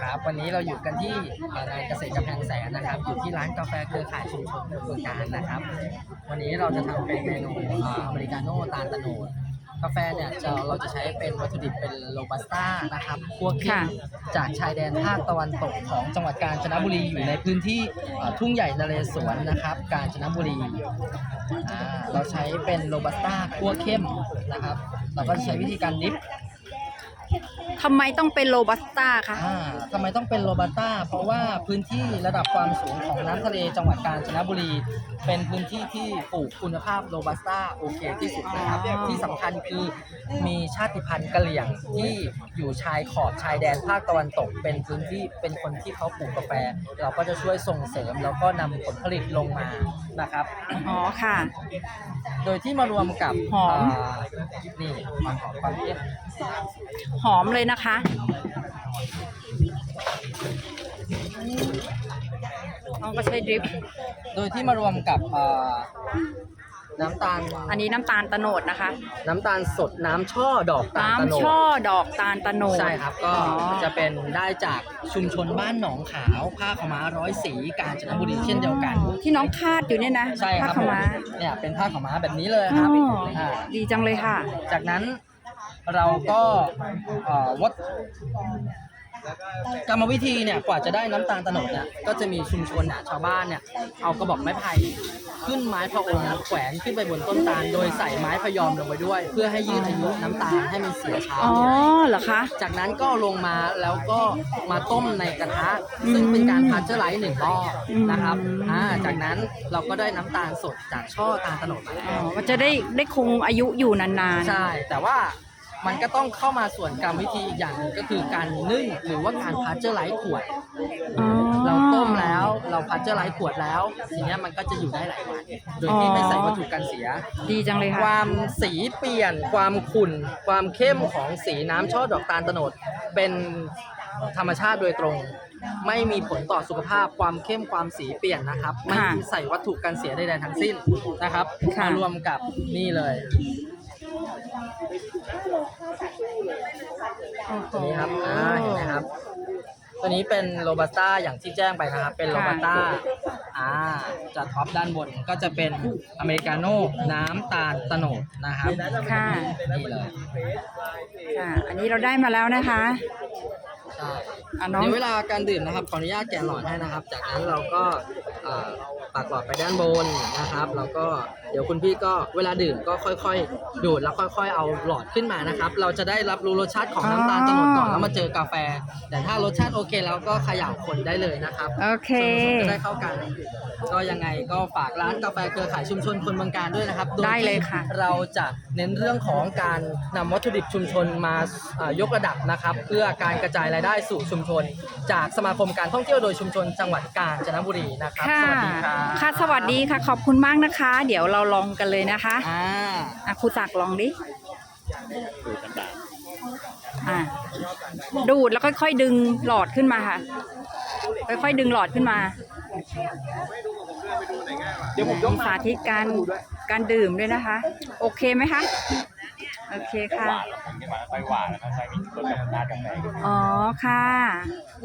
ครับวันนี้เราอยู่กันที่เอ่องานเกษตรกำแพงแสนนะครับ อยู่ที่ร้านกาแฟเครือข่ายชุมชนเมืองการนะครับ วันนี้เราจะทำเป็นเมนูเอ่ออเมริกาโน่ตาลตะโนดกาแฟเนี่ยจะเราจะใช้เป็นวัตถุดิบเป็นโรบัสต้านะครับคั่วเข้ค่ะมจากชายแดนภาคตะวันตกของจังหวัดกาญจนบุรีอยู่ในพื้นที่เอ่อทุ่งใหญ่นเรศวรนะครับ กาญจนบุรีอ่าเราใช้เป็นโรบัสต้าคั่วเข้มนะครับ เราก็ใช้วิธีการดิฟ ทำไมต้องเป็นโรบัสต้าคะอ่าทำไมต้องเป็นโรบัสต้า เพราะว่าพื้นที่ระดับความสูงของน้ำทะเลจังหวัดกาญจนบุรี เป็นพื้นที่ที่ปลูกคุณภาพโรบัสต้าโอเคที่สุดนะครับอ๋อที่สำคัญคือมีชาติพันธุ์กะเหรี่ยงที่อยู่ชายขอบชายแดนภาคตะวันตก เป็นพื้นที่เป็นคนที่เขาปลูกกาแฟ เราก็จะช่วยส่งเสริมแล้วก็นำผลผลิตลงมานะครับ อ๋อค่ะ โดยที่มารวมกับหอมานี่ความหอมความเข้มหอมเลยนะคะ น้องก็ใช้ดริป โดยที่มารวมกับอ่าน้ำตาล อันนี้น้ำตาลตะโนดนะคะน้ำตาลสดน้ำช่อดอกตาลตะโนน้ำดช่อดอกตาลตะโนด ใช่ครับ ก็อ๋อ จะเป็นได้จากชุมชนบ้านหนองขาวผ้าขาวม้าร้อยสีกาญจนบุรีเช่นเดียวกัน ที่น้องคาดอยู่เนี่ยนะใช่ครับผ้าขาวม้าผมเนี่ยเป็นผ้าขาวม้าแบบนี้เลยอ๋ครับอาดีจังเลยค่ะ จากนั้น เราก็เอ่อวัดกรรมวิธีเนี่ยกว่าจะได้น้ำตาลโตนดเนี่ยก็จะมีชุมชนเนี่ยชาวบ้านเนี่ยเอากระบอกไม้ไผ่ขึ้นไม้พระองค์แขวนขึ้นไปบนต้นตาล โดยใส่ไม้พยอมลงไปด้วย เพื่อให้ยืดอายุน้ำตาลให้มันเสียช้าอ๋อเหรอคะจากนั้นก็ลงมาแล้วก็มาต้มในกระทะอืมซึ่งเป็นการพาสเจอร์ไลซ์หนึ่งรอบอืมนะครับอ่าจากนั้นเราก็ได้น้ำตาลสดจากช่อตาลโตนดมาแล้อ๋อวมันจะได้ได้คงอายุอยู่นานๆใช่แต่ว่า มันก็ต้องเข้ามาส่วนกรรมวิธีอีกอย่างหนึ่งก็คือการนึ่งหรือว่าการพาสเจอร์ไลซ์ขวด อ๋อ เราต้มแล้วเราพาสเจอร์ไลซ์ขวดแล้วทีเนี้ยมันก็จะอยู่ได้หลายวันโดยที่อ๋อไม่ใส่วัตถุกันเสีย ดีจังเลยคค่ะ วามสีเปลี่ยนความขุ่น ความเข้มของสีน้ำช่อดอกตาลโตนด เป็นธรรมชาติโดยตรง ไม่มีผลต่อสุขภาพความเข้มความสีเปลี่ยนนะครับ ไม่ค่ะใส่วัตถุกันเสียใดๆทั้งสิ้นนะครับค่ะ มารวมกับนี่เลย ตัวนี้ครับอ่าเห็นไหมครับ ตัวนี้เป็นโรบัสต้าอย่างที่แจ้งไปนะครับ เป็นโรบัสต้าอ่าจะท็อปด้านบนก็จะเป็นอเมริกาโน่น้ำตาลโตโนดนะครับค่ะ นี่เลยค่ะ อันนี้เราได้มาแล้วนะคะใช่อะน้อง ในเวลาการดื่มนะครับขออนุญาตแกะหลอดให้นะครับ จากนั้นเราก็อ่า ปากหลอดไปด้านบนนะครับ แล้วก็เดี๋ยวคุณพี่ก็เวลาดื่มก็ค่อยๆ ดูดแล้วค่อย ๆ เอาหลอดขึ้นมานะครับ เราจะได้รับรู้รสชาติของน้ำตาลโตโนดก่อนแล้วมาเจอกาแฟ แต่ถ้ารสชาติโอเคแล้วก็เขย่าคนได้เลยนะครับโอเค ส่วนผสมจะได้เข้ากัน ก็ยังไงก็ฝากร้านกาแฟเครือข่ายชุมชนคนเมืองการด้วยนะครับโยได้เลยค่ะที่เราจะเน้นเรื่องของการนำวัตถุดิบชุมชนมาอ่ายกระดับนะครับ เพื่อการกระจายรายได้สู่ชุมชน จากสมาคมการท่องเที่ยวโดยชุมชนจังหวัดกาญจนบุรีนะครับค่ะสวัสดีครับค่ะสวัสดีค่ะ ขอบคุณมากนะคะ เดี๋ยวเราลองกันเลยนะคะอ่าอะครูจักรลองดิอะดูดแล้วค่อยๆดึงหลอดขึ้นมาค่ะ ค่อยๆดึงหลอดขึ้นมามีสาธิตการการดื่มด้วยนะคะ โอเคไหมคะ โอเคค่ะ หวานแล้วผมจะมาค่อยหวานแล้วก็ใช้มีรสชาติกาแฟ อ๋อค่ะ